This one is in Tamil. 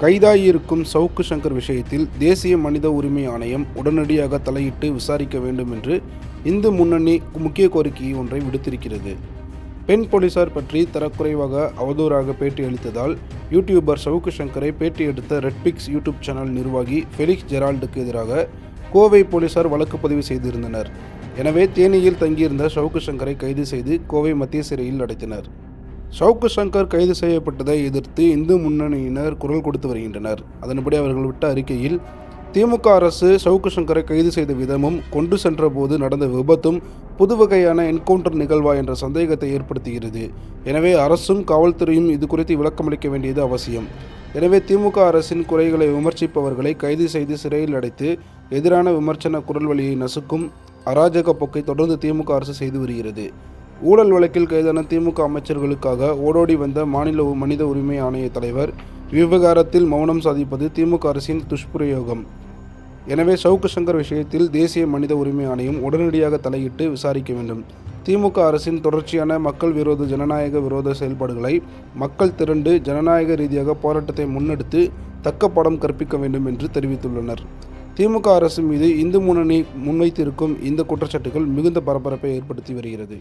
கைதாகியிருக்கும் சவுக்கு சங்கர் விஷயத்தில் தேசிய மனித உரிமை ஆணையம் உடனடியாக தலையிட்டு விசாரிக்க வேண்டும் என்று இந்து முன்னணி முக்கிய கோரிக்கை ஒன்றை விடுத்திருக்கிறது. பெண் போலீசார் பற்றி தரக்குறைவாக அவதூறாக பேட்டி அளித்ததால் யூடியூபர் சவுக்கு சங்கரை பேட்டி எடுத்த ரெட்பிக்ஸ் யூடியூப் சேனல் நிர்வாகி ஃபெலிக்ஸ் ஜெரால்டுக்கு எதிராக கோவை போலீசார் வழக்கு பதிவு செய்திருந்தனர். எனவே தேனியில் தங்கியிருந்த சவுக்கு சங்கரை கைது செய்து கோவை மத்திய சிறையில் அடைத்தனர். சவுக்கு சங்கர் கைது செய்யப்பட்டதை எதிர்த்து இந்து முன்னணியினர் குரல் கொடுத்து வருகின்றனர். அதன்படி அவர்கள் விட்ட அறிக்கையில் திமுக அரசு சவுக்கு சங்கரை கைது செய்த விதமும் கொண்டு சென்றபோது நடந்த விபத்தும் புது வகையான என்கவுண்டர் நிகழ்வா என்ற சந்தேகத்தை ஏற்படுத்துகிறது. எனவே அரசும் காவல்துறையும் இது குறித்து விளக்கமளிக்க வேண்டியது அவசியம். எனவே திமுக அரசின் குறைகளை விமர்சிப்பவர்களை கைது செய்து சிறையில் அடைத்து எதிரான விமர்சன குரல் வழியை நசுக்கும் அராஜக போக்கை தொடர்ந்து திமுக அரசு செய்து வருகிறது. ஊழல் வழக்கில் கைதான திமுக அமைச்சர்களுக்காக ஓடோடி வந்த மாநில மனித உரிமை ஆணைய தலைவர் விவகாரத்தில் மௌனம் சாதிப்பது திமுக அரசின் துஷ்பிரயோகம். எனவே சவுக்கு சங்கர் விஷயத்தில் தேசிய மனித உரிமை ஆணையம் உடனடியாக தலையிட்டு விசாரிக்க வேண்டும். திமுக அரசின் தொடர்ச்சியான மக்கள் விரோத ஜனநாயக விரோத செயல்பாடுகளை மக்கள் திரண்டு ஜனநாயக ரீதியாக போராட்டத்தை முன்னெடுத்து தக்க பாடம் கற்பிக்க வேண்டும் என்று தெரிவித்துள்ளனர். திமுக அரசு மீது இந்து முன்னணி முன்வைத்திருக்கும் இந்த குற்றச்சாட்டுகள் மிகுந்த பரபரப்பை ஏற்படுத்தி வருகிறது.